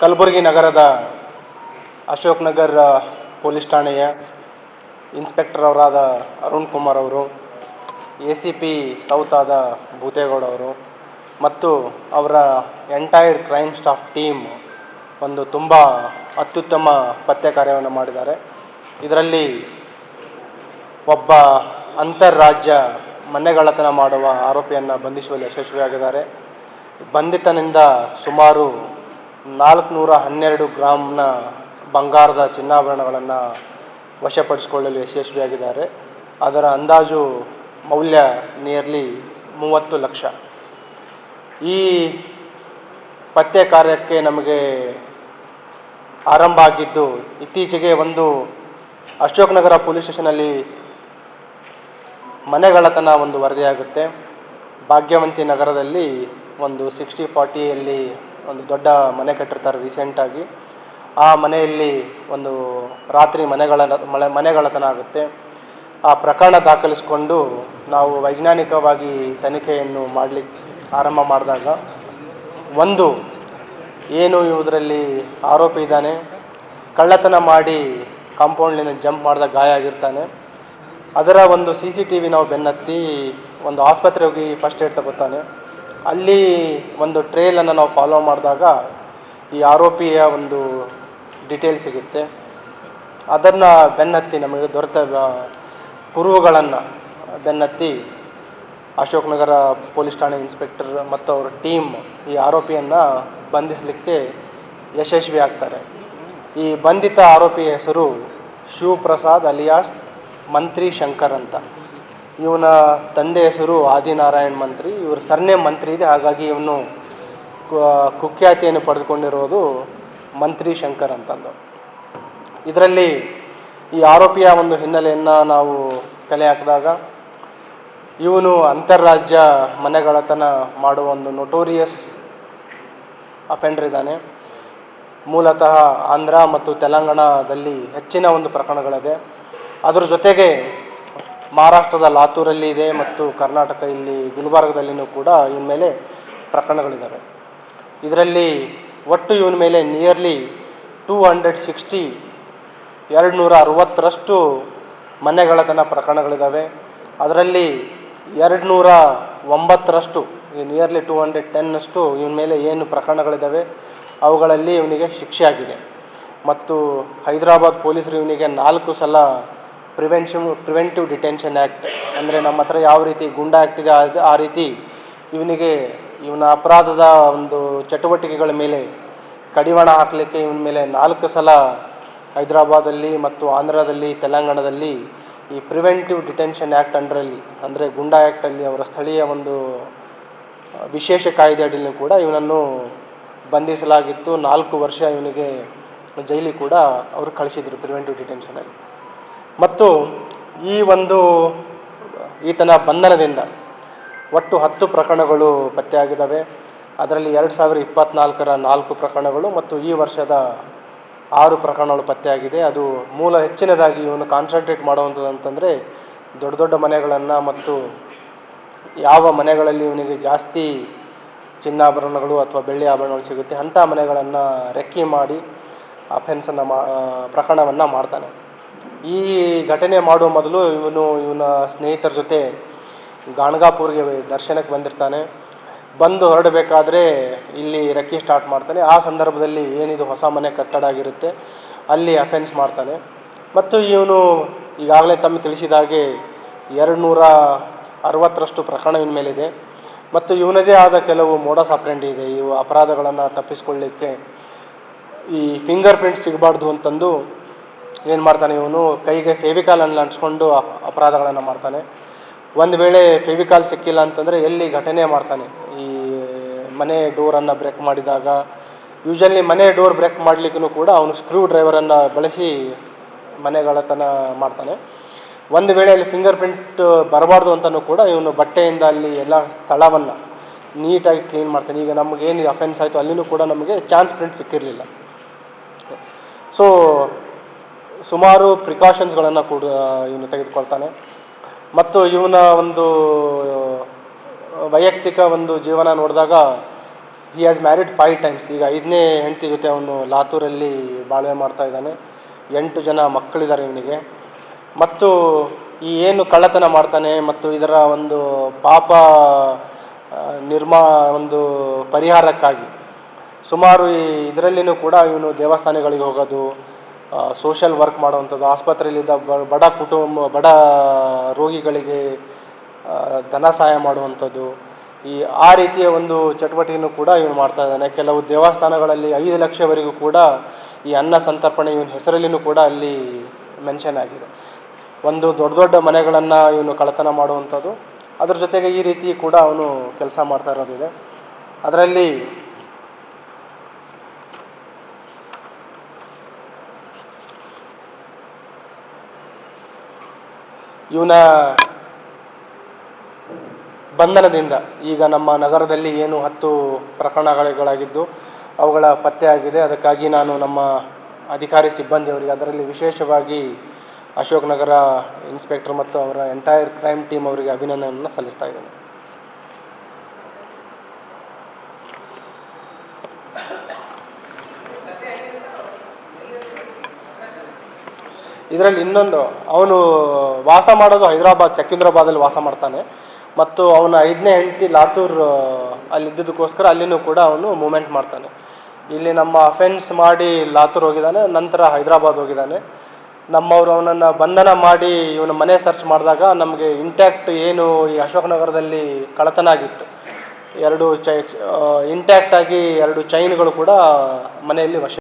ಕಲಬುರಗಿ ನಗರದ ಅಶೋಕ್ ನಗರ್ ಪೊಲೀಸ್ ಠಾಣೆಯ ಇನ್ಸ್ಪೆಕ್ಟರ್ ಅವರಾದ ಅರುಣ್ ಕುಮಾರ್ ಅವರು ಎ ಸಿ ಪಿ ಸೌತ್ ಆದ ಭೂತೇಗೌಡ ಅವರು ಮತ್ತು ಅವರ ಎಂಟೈರ್ ಕ್ರೈಮ್ ಸ್ಟಾಫ್ ಟೀಮ್ ಒಂದು ತುಂಬ ಅತ್ಯುತ್ತಮ ಪತ್ತೆ ಕಾರ್ಯವನ್ನು ಮಾಡಿದ್ದಾರೆ. ಇದರಲ್ಲಿ ಒಬ್ಬ ಅಂತರರಾಜ್ಯ ಮನೆಗಳತನ ಮಾಡುವ ಆರೋಪಿಯನ್ನು ಬಂಧಿಸುವಲ್ಲಿ ಯಶಸ್ವಿಯಾಗಿದ್ದಾರೆ. ಬಂಧಿತನಿಂದ ಸುಮಾರು ನಾಲ್ಕುನೂರ ಹನ್ನೆರಡು ಗ್ರಾಮ್ನ ಬಂಗಾರದ ಚಿನ್ನಾಭರಣಗಳನ್ನು ವಶಪಡಿಸಿಕೊಳ್ಳಲು ಯಶಸ್ವಿಯಾಗಿದ್ದಾರೆ. ಅದರ ಅಂದಾಜು ಮೌಲ್ಯ ನಿಯರ್ಲಿ ಮೂವತ್ತು ಲಕ್ಷ. ಈ ಪತ್ತೆ ಕಾರ್ಯಕ್ಕೆ ನಮಗೆ ಆರಂಭ ಆಗಿದ್ದು, ಇತ್ತೀಚೆಗೆ ಒಂದು ಅಶೋಕ್ ನಗರ ಪೊಲೀಸ್ ಸ್ಟೇಷನಲ್ಲಿ ಮನೆಗಳತನ ಒಂದು ವರದಿಯಾಗುತ್ತೆ. ಭಾಗ್ಯವಂತಿ ನಗರದಲ್ಲಿ ಒಂದು ಸಿಕ್ಸ್ಟಿ ಫಾರ್ಟಿಯಲ್ಲಿ ಒಂದು ದೊಡ್ಡ ಮನೆ ಕಟ್ಟಿರ್ತಾರೆ ರೀಸೆಂಟಾಗಿ ಆ ಮನೆಯಲ್ಲಿ ಒಂದು ರಾತ್ರಿ ಮನೆಗಳ ಮನೆಗಳತನ ಆಗುತ್ತೆ. ಆ ಪ್ರಕರಣ ದಾಖಲಿಸಿಕೊಂಡು ನಾವು ವೈಜ್ಞಾನಿಕವಾಗಿ ತನಿಖೆಯನ್ನು ಮಾಡಲಿಕ್ಕೆ ಆರಂಭ ಮಾಡಿದಾಗ ಒಂದು, ಏನು ಇವುದರಲ್ಲಿ ಆರೋಪಿ ಇದ್ದಾನೆ, ಕಳ್ಳತನ ಮಾಡಿ ಕಾಂಪೌಂಡ್ನಿಂದ ಜಂಪ್ ಮಾಡಿದ ಗಾಯ ಆಗಿರ್ತಾನೆ. ಅದರ ಒಂದು ಸಿ ಸಿ ಟಿ ವಿ ನಾವು ಬೆನ್ನತ್ತಿ ಒಂದು ಆಸ್ಪತ್ರೆಗೆ ಹೋಗಿ ಫಸ್ಟ್ ಏಡ್ ತಗೋತಾನೆ. ಅಲ್ಲಿ ಒಂದು ಟ್ರೇಲನ್ನು ನಾವು ಫಾಲೋ ಮಾಡಿದಾಗ ಈ ಆರೋಪಿಯ ಒಂದು ಡಿಟೇಲ್ ಸಿಗುತ್ತೆ. ಅದನ್ನು ಬೆನ್ನತ್ತಿ ನಮಗೆ ದೊರೆತ ಕುರುಹುಗಳನ್ನು ಬೆನ್ನತ್ತಿ ಅಶೋಕ್ ನಗರ ಪೊಲೀಸ್ ಠಾಣೆ ಇನ್ಸ್ಪೆಕ್ಟರ್ ಮತ್ತು ಅವರ ಟೀಮ್ ಈ ಆರೋಪಿಯನ್ನು ಬಂಧಿಸಲಿಕ್ಕೆ ಯಶಸ್ವಿ ಆಗ್ತಾರೆ. ಈ ಬಂಧಿತ ಆರೋಪಿಯ ಹೆಸರು ಶಿವಪ್ರಸಾದ್ ಅಲಿಯಾಸ್ ಮಂತ್ರಿ ಶಂಕರ್ ಅಂತ. ಇವನ ತಂದೆ ಹೆಸರು ಆದಿನಾರಾಯಣ್ ಮಂತ್ರಿ. ಇವ್ರ ಸರ್ನೇಮ್ ಮಂತ್ರಿ ಇದೆ. ಹಾಗಾಗಿ ಇವನು ಕುಖ್ಯಾತಿಯನ್ನು ಪಡೆದುಕೊಂಡಿರೋದು ಮಂತ್ರಿ ಶಂಕರ್ ಅಂತಂದು. ಇದರಲ್ಲಿ ಈ ಆರೋಪಿಯ ಒಂದು ಹಿನ್ನೆಲೆಯನ್ನು ನಾವು ಕಲೆ ಹಾಕಿದಾಗ, ಇವನು ಅಂತಾರಾಜ್ಯ ಮನೆಗಳತನ ಮಾಡುವ ಒಂದು ನೊಟೋರಿಯಸ್ ಅಫೆಂಡರ್ ಇದ್ದಾನೆ. ಮೂಲತಃ ಆಂಧ್ರ ಮತ್ತು ತೆಲಂಗಾಣದಲ್ಲಿ ಹೆಚ್ಚಿನ ಒಂದು ಪ್ರಕರಣಗಳಿದೆ. ಅದರ ಜೊತೆಗೆ ಮಹಾರಾಷ್ಟ್ರದ ಲಾತೂರಲ್ಲಿ ಇದೆ ಮತ್ತು ಕರ್ನಾಟಕ ಇಲ್ಲಿ ಗುಲ್ಬರ್ಗದಲ್ಲಿಯೂ ಕೂಡ ಇವನ ಮೇಲೆ ಪ್ರಕರಣಗಳಿದ್ದಾವೆ ಇದರಲ್ಲಿ ಒಟ್ಟು ಇವನ ಮೇಲೆ ನಿಯರ್ಲಿ ಟೂ ಹಂಡ್ರೆಡ್ ಸಿಕ್ಸ್ಟಿ ಎರಡು ನೂರ ಅರವತ್ತರಷ್ಟು ಮನೆಗಳತನ ಪ್ರಕರಣಗಳಿದ್ದಾವೆ ಅದರಲ್ಲಿ ಎರಡು ನೂರ ಒಂಬತ್ತರಷ್ಟು ನಿಯರ್ಲಿ ಟೂ ಹಂಡ್ರೆಡ್ ಟೆನ್ನಷ್ಟು ಇವನ ಮೇಲೆ ಏನು ಪ್ರಕರಣಗಳಿದ್ದಾವೆ ಅವುಗಳಲ್ಲಿ ಇವನಿಗೆ ಶಿಕ್ಷೆ ಆಗಿದೆ ಮತ್ತು ಹೈದರಾಬಾದ್ ಪೊಲೀಸರು ಇವನಿಗೆ ನಾಲ್ಕು ಸಲ ಪ್ರಿವೆನ್ಷನ್, ಪ್ರಿವೆಂಟಿವ್ ಡಿಟೆನ್ಷನ್ ಆ್ಯಕ್ಟ್ ಅಂದರೆ ನಮ್ಮ ಹತ್ರ ಯಾವ ರೀತಿ ಗುಂಡಾ ಆ್ಯಕ್ಟ್ ಇದೆ ಅದು ಆ ರೀತಿ ಇವನಿಗೆ ಇವನ ಅಪರಾಧದ ಒಂದು ಚಟುವಟಿಕೆಗಳ ಮೇಲೆ ಕಡಿವಾಣ ಹಾಕಲಿಕ್ಕೆ ಇವನ ಮೇಲೆ ನಾಲ್ಕು ಸಲ ಹೈದರಾಬಾದಲ್ಲಿ ಮತ್ತು ಆಂಧ್ರದಲ್ಲಿ, ತೆಲಂಗಾಣದಲ್ಲಿ ಈ ಪ್ರಿವೆಂಟಿವ್ ಡಿಟೆನ್ಷನ್ ಆ್ಯಕ್ಟ್ ಅಂಡರಲ್ಲಿ, ಅಂದರೆ ಗುಂಡಾ ಆ್ಯಕ್ಟಲ್ಲಿ ಅವರ ಸ್ಥಳೀಯ ಒಂದು ವಿಶೇಷ ಕಾಯ್ದೆ ಅಡಿಯಲ್ಲಿ ಕೂಡ ಇವನನ್ನು ಬಂಧಿಸಲಾಗಿತ್ತು. ನಾಲ್ಕು ವರ್ಷ ಇವನಿಗೆ ಜೈಲಿ ಕೂಡ ಅವರು ಕಳಿಸಿದರು ಪ್ರಿವೆಂಟಿವ್ ಡಿಟೆನ್ಷನಲ್ಲಿ ಮತ್ತು ಈ ಒಂದು ಈತನ ಬಂಧನದಿಂದ ಒಟ್ಟು ಹತ್ತು ಪ್ರಕರಣಗಳು ಪತ್ತೆಯಾಗಿದ್ದಾವೆ. ಅದರಲ್ಲಿ ಎರಡು ಸಾವಿರ ಇಪ್ಪತ್ತ್ನಾಲ್ಕರ ನಾಲ್ಕು ಪ್ರಕರಣಗಳು ಮತ್ತು ಈ ವರ್ಷದ ಆರು ಪ್ರಕರಣಗಳು ಪತ್ತೆಯಾಗಿದೆ. ಅದು ಮೂಲ ಹೆಚ್ಚಿನದಾಗಿ ಇವನು ಕಾನ್ಸಂಟ್ರೇಟ್ ಮಾಡುವಂಥದ್ದು ಅಂತಂದರೆ ದೊಡ್ಡ ದೊಡ್ಡ ಮನೆಗಳನ್ನು ಮತ್ತು ಯಾವ ಮನೆಗಳಲ್ಲಿ ಇವನಿಗೆ ಜಾಸ್ತಿ ಚಿನ್ನಾಭರಣಗಳು ಅಥವಾ ಬೆಳ್ಳಿ ಆಭರಣಗಳು ಸಿಗುತ್ತೆ ಅಂಥ ಮನೆಗಳನ್ನು ರೆಕ್ಕಿ ಮಾಡಿ ಅಫೆನ್ಸನ್ನು ಮಾ ಪ್ರಕರಣವನ್ನು ಮಾಡ್ತಾನೆ. ಈ ಘಟನೆ ಮಾಡುವ ಮೊದಲು ಇವನು ಇವನ ಸ್ನೇಹಿತರ ಜೊತೆ ಗಾಣಗಾಪುರ್ಗೆ ದರ್ಶನಕ್ಕೆ ಬಂದಿರ್ತಾನೆ. ಬಂದು ಹೊರಡಬೇಕಾದ್ರೆ ಇಲ್ಲಿ ರೆಕ್ಕಿ ಸ್ಟಾರ್ಟ್ ಮಾಡ್ತಾನೆ. ಆ ಸಂದರ್ಭದಲ್ಲಿ ಏನಿದು ಹೊಸ ಮನೆ ಕಟ್ಟಡ ಆಗಿರುತ್ತೆ, ಅಲ್ಲಿ ಅಫೆನ್ಸ್ ಮಾಡ್ತಾನೆ. ಮತ್ತು ಇವನು ಈಗಾಗಲೇ ತಮ್ಮ ತಿಳಿಸಿದ ಹಾಗೆ ಎರಡು ನೂರ ಅರವತ್ತರಷ್ಟು ಪ್ರಕರಣ ಮೇಲಿದೆ. ಮತ್ತು ಇವನದೇ ಆದ ಕೆಲವು ಮೋಡಸ್ ಅಪ್ರೆಂಡಿ ಇದೆ. ಇವು ಅಪರಾಧಗಳನ್ನು ತಪ್ಪಿಸ್ಕೊಳ್ಳಿಕ್ಕೆ ಈ ಫಿಂಗರ್ ಪ್ರಿಂಟ್ ಸಿಗಬಾರ್ದು ಅಂತಂದು ಏನು ಮಾಡ್ತಾನೆ ಇವನು? ಕೈಗೆ ಫೆವಿಕಾಲನ್ನು ಅಂಟಿಸ್ಕೊಂಡು ಅಪ್ ಅಪರಾಧಗಳನ್ನು ಮಾಡ್ತಾನೆ. ಒಂದು ವೇಳೆ ಫೆವಿಕಾಲ್ ಸಿಕ್ಕಿಲ್ಲ ಅಂತಂದರೆ ಎಲ್ಲಿ ಘಟನೆ ಮಾಡ್ತಾನೆ? ಈ ಮನೆ ಡೋರನ್ನು ಬ್ರೇಕ್ ಮಾಡಿದಾಗ ಯೂಶಲಿ ಮನೆ ಡೋರ್ ಬ್ರೇಕ್ ಮಾಡಲಿಕ್ಕೂ ಕೂಡ ಅವನು ಸ್ಕ್ರೂ ಡ್ರೈವರನ್ನು ಬಳಸಿ ಮನೆಗಳತನ ಮಾಡ್ತಾನೆ. ಒಂದು ವೇಳೆ ಅಲ್ಲಿ ಫಿಂಗರ್ ಪ್ರಿಂಟ್ ಬರಬಾರ್ದು ಅಂತಲೂ ಕೂಡ ಇವನು ಬಟ್ಟೆಯಿಂದ ಅಲ್ಲಿ ಎಲ್ಲ ಸ್ಥಳವನ್ನು ನೀಟಾಗಿ ಕ್ಲೀನ್ ಮಾಡ್ತಾನೆ. ಈಗ ನಮಗೇನು ಅಫೆನ್ಸ್ ಆಯಿತು ಅಲ್ಲಿನೂ ಕೂಡ ನಮಗೆ ಚಾನ್ಸ್ ಪ್ರಿಂಟ್ ಸಿಕ್ಕಿರಲಿಲ್ಲ. ಸೊ ಸುಮಾರು ಪ್ರಿಕಾಷನ್ಸ್ಗಳನ್ನು ಕೂಡ ಇವನು ತೆಗೆದುಕೊಳ್ತಾನೆ. ಮತ್ತು ಇವನ ಒಂದು ವೈಯಕ್ತಿಕ ಒಂದು ಜೀವನ ನೋಡಿದಾಗ he has married five times ಈಗ ಐದನೇ ಹೆಂಡತಿ ಜೊತೆ ಅವನು ಲಾತೂರಲ್ಲಿ ಬಾಳ್ವೆ ಮಾಡ್ತಾ ಇದ್ದಾನೆ. ಎಂಟು ಜನ ಮಕ್ಕಳಿದ್ದಾರೆ ಇವನಿಗೆ. ಮತ್ತು ಈ ಏನು ಕಳ್ಳತನ ಮಾಡ್ತಾನೆ ಮತ್ತು ಇದರ ಒಂದು ಪಾಪ ನಿರ್ಮಾ, ಒಂದು ಪರಿಹಾರಕ್ಕಾಗಿ. ಸುಮಾರು ಈ ಇದರಲ್ಲಿನೂ ಕೂಡ ಇವನು ದೇವಸ್ಥಾನಗಳಿಗೆ ಹೋಗೋದು ಸೋಷಲ್ ವರ್ಕ್ ಮಾಡುವಂಥದ್ದು, ಆಸ್ಪತ್ರೆಯಲ್ಲಿದ್ದ ಬಡ ಕುಟುಂಬ, ಬಡ ರೋಗಿಗಳಿಗೆ ಧನ ಸಹಾಯ ಮಾಡುವಂಥದ್ದು, ಈ, ಆ ರೀತಿಯ ಒಂದು ಚಟುವಟಿಕೆಯನ್ನು ಕೂಡ ಇವನು ಮಾಡ್ತಾ ಇದ್ದಾನೆ. ಕೆಲವು ದೇವಸ್ಥಾನಗಳಲ್ಲಿ ಐದು ಲಕ್ಷವರೆಗೂ ಕೂಡ ಈ ಅನ್ನ ಸಂತರ್ಪಣೆ ಇವನ ಹೆಸರಲ್ಲಿನೂ ಕೂಡ ಅಲ್ಲಿ ಮೆನ್ಷನ್ ಆಗಿದೆ. ಒಂದು ದೊಡ್ಡ ದೊಡ್ಡ ಮನೆಗಳನ್ನು ಇವನು ಕಳತನ ಮಾಡುವಂಥದ್ದು. ಅದ್ರ ಜೊತೆಗೆ ಈ ರೀತಿ ಕೂಡ ಅವನು ಕೆಲಸ ಮಾಡ್ತಾ ಇರೋದಿದೆ. ಅದರಲ್ಲಿ ಇವನ ಬಂಧನದಿಂದ ಈಗ ನಮ್ಮ ನಗರದಲ್ಲಿ ಏನು ಹತ್ತು ಪ್ರಕರಣಗಳಾಗಿದ್ದು ಅವುಗಳ ಪತ್ತೆ ಆಗಿದೆ. ಅದಕ್ಕಾಗಿ ನಾನು ನಮ್ಮ ಅಧಿಕಾರಿ ಸಿಬ್ಬಂದಿಯವರಿಗೆ, ಅದರಲ್ಲಿ ವಿಶೇಷವಾಗಿ ಅಶೋಕ್ ನಗರ ಇನ್ಸ್ಪೆಕ್ಟರ್ ಮತ್ತು ಅವರ ಎಂಟೈರ್ ಕ್ರೈಮ್ ಟೀಮ್ ಅವರಿಗೆ ಅಭಿನಂದನೆಯನ್ನು ಸಲ್ಲಿಸ್ತಾ ಇದ್ದೇನೆ. ಇದರಲ್ಲಿ ಇನ್ನೊಂದು, ಅವನು ವಾಸ ಮಾಡೋದು ಹೈದರಾಬಾದ್ ಸೆಕ್ಯುಂದ್ರಾಬಾದಲ್ಲಿ ವಾಸ ಮಾಡ್ತಾನೆ. ಮತ್ತು ಅವನ ಐದನೇ ಹೆಂಡತಿ ಲಾತೂರ್ ಅಲ್ಲಿದ್ದದಕ್ಕೋಸ್ಕರ ಅಲ್ಲಿನೂ ಕೂಡ ಅವನು ಮೂಮೆಂಟ್ ಮಾಡ್ತಾನೆ. ಇಲ್ಲಿ ನಮ್ಮ ಅಫೆನ್ಸ್ ಮಾಡಿ ಲಾತೂರ್ ಹೋಗಿದ್ದಾನೆ, ನಂತರ ಹೈದರಾಬಾದ್ ಹೋಗಿದ್ದಾನೆ. ನಮ್ಮವರು ಅವನನ್ನು ಬಂಧನ ಮಾಡಿ ಇವನ ಮನೆ ಸರ್ಚ್ ಮಾಡಿದಾಗ ನಮಗೆ ಇಂಟ್ಯಾಕ್ಟ್ ಏನು ಈ ಅಶೋಕನಗರದಲ್ಲಿ ಕಳತನ ಆಗಿತ್ತು. ಎರಡು ಚೈ ಇಂಟ್ಯಾಕ್ಟ್ ಆಗಿ ಎರಡು ಚೈನ್ಗಳು ಕೂಡ ಮನೆಯಲ್ಲಿ ವಶ